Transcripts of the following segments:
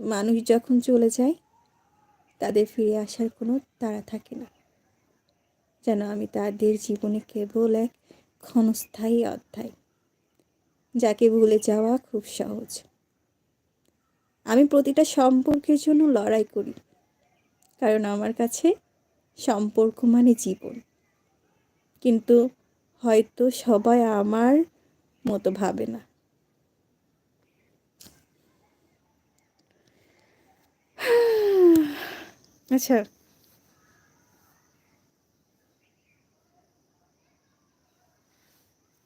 মানুষ যখন চলে যায়, তাদের ফিরে আসার কোনো তাড়া থাকে না। যেন আমি তাদের জীবনে কেবল এক ক্ষণস্থায়ী অধ্যায়, যাকে ভুলে যাওয়া খুব সহজ। আমি প্রতিটা সম্পর্কের জন্য লড়াই করি, কারণ আমার কাছে সম্পর্ক মানে জীবন। কিন্তু হয়তো সবাই আমার মতো ভাবে না। আচ্ছা।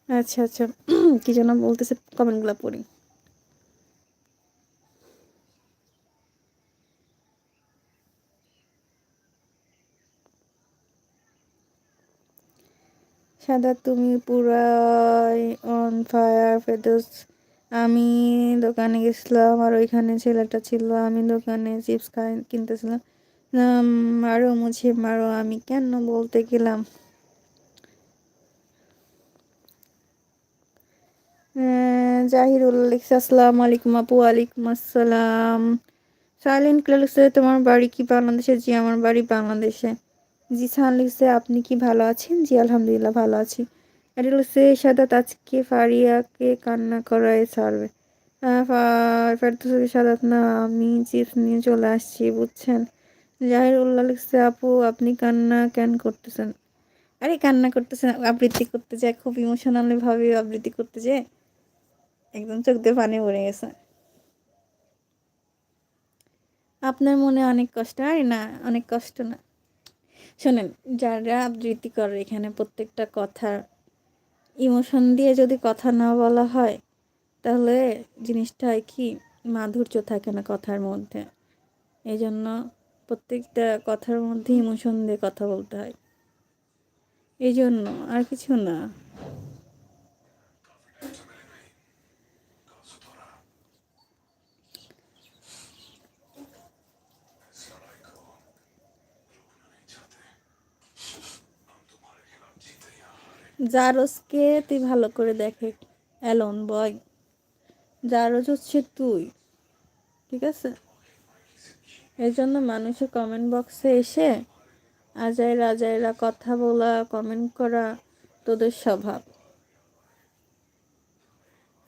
আচ্ছা আচ্ছা। কি যেন বলতেছে কমেন্টগুলো পড়ি। সাদা তুমি পুরাই অন ফায়ার ফেদোস আমি দোকানে গেছিলাম আর ওইখানে ছেলেটা ছিল, আমি দোকানে চিপস খাই, কিনতেছিলাম। মারো মুঝে মারো আমি কেন বলতে গেলাম? আহ, জাহিরুল লিখছে আসসালামু আলাইকুম আপু ওয়ালাইকুম আসসালাম। সাইলেন্ট লিখছে তোমার বাড়ি কি বাংলাদেশে? জি আমার বাড়ি বাংলাদেশে। জি সান লিখছে আপনি কি ভালো আছেন? জি আলহামদুলিল্লাহ ভালো আছি। এটা লিখছে সাদাত আজকে ফারিয়াকে কান্না করায় ছাড়বে। ফেরদৌসি সাদাত না আমি চিপস নিয়ে চলে আসছি বুঝছেন? জাহিরুল্লাহ লিখছে, আপু, আপনি কান্না কেন করতেছেন? আরে, কান্না করতেছেন, আবৃত্তি করতে যায়, খুব ইমোশনালি ভাবে আবৃত্তি করতে যায়, একদম চোখ দিয়ে পানি পড়ে গেছে। আপনার মনে অনেক কষ্ট, আরে না, অনেক কষ্ট না। শোনেন, যারা আবৃত্তি করে এখানে প্রত্যেকটা কথা ইমোশন দিয়ে যদি কথা না বলা হয়, তাহলে জিনিসটা কি? মাধুর্য থাকে না কথার মধ্যে। এই জন্য প্রত্যেকটা কথার মধ্যে ইমোশন দিয়ে কথা বলতে হয়। এই জন্য আর কিছু না। জারসকে তুই ভালো করে দেখে অ্যালন বয়। জারজ হচ্ছে তুই, ঠিক আছে? এই জন্য মানুষের কমেন্ট বক্সে এসে আজাই রাজাইরা কথা বলা কমেন্ট করা তোদের স্বভাব।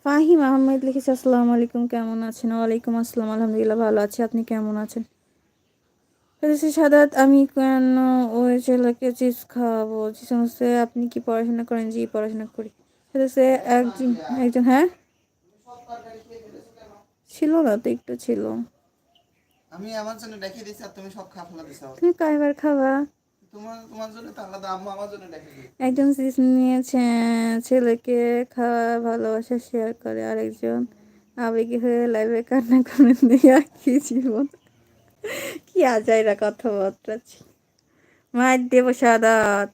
ফাহিম আহমেদ লিখেছে, আসসালামু আলাইকুম, কেমন আছেন? ওয়ালাইকুম আসসালাম, আলহামদুলিল্লাহ, ভালো আছি। আপনি কেমন আছেন? সাদাত, আমি কেন ওই ছেলেকে চিপস খাওয়াবো? সমস্ত আপনি কি পড়াশোনা করেন? জি, পড়াশোনা করি। সে একজন একজন হ্যাঁ? ছিল না তো, একটু ছিল। আমি আমার জন্য ডেকে আর তুমি সব খা ফেলা দিছো তুমি কয়বার খাবা? তোমার তোমার জন্য তো আলাদা আম্মু আমার জন্য ডেকে একজন চিপস নিয়েছে ছেলেকে খাওয়া ভালোবাসা শেয়ার করে আরেকজন আবেগী হয়ে লাইভে কান্না করে দেয়া কি জীবন? কি আজাইরা কথাবার্তা মায়ের দেব সাদাত।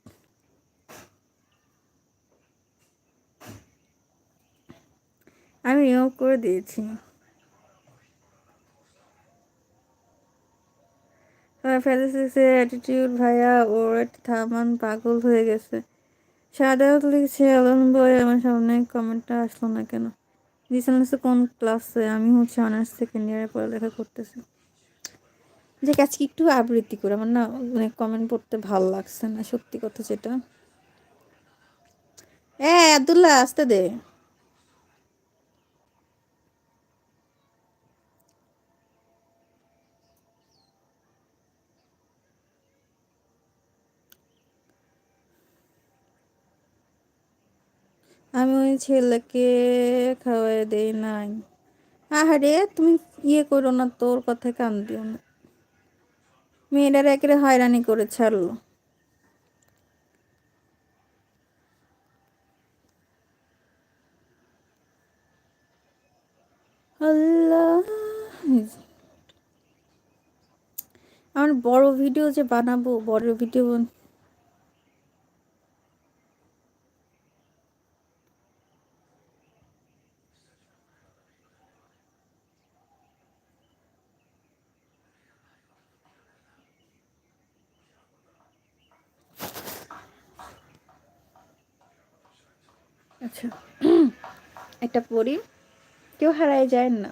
আমি রিমুভ করে দিয়েছি। অ্যাটিটিউড ভাইয়া, ওর থামান পাগল হয়ে গেছে। সাদাত লিখছে আলন বই আমার সামনে কমেন্টটা আসলো না কেন? হচ্ছে কোন ক্লাসে আমি হচ্ছে অনার্স সেকেন্ড ইয়ারে পড়ালেখা করতেছি। যে আজকে একটু আবৃত্তি করে আমার না মানে কমেন্ট পড়তে ভালো লাগছে না, সত্যি কথা যেটা। এ আব্দুল্লাহ, আসতে দে। আমি ওই ছেলেকে খাওয়াই দেই নাই। আহারে, তুমি ইয়ে করো না, তোর কথায় কান দিও না। মেয়েটার একেবারে হয়রানি করে ছাড়লো। আমার বড় ভিডিও যে বানাবো, বড় ভিডিও আচ্ছা। একটা পড়ি কেউ হারায় যায় না।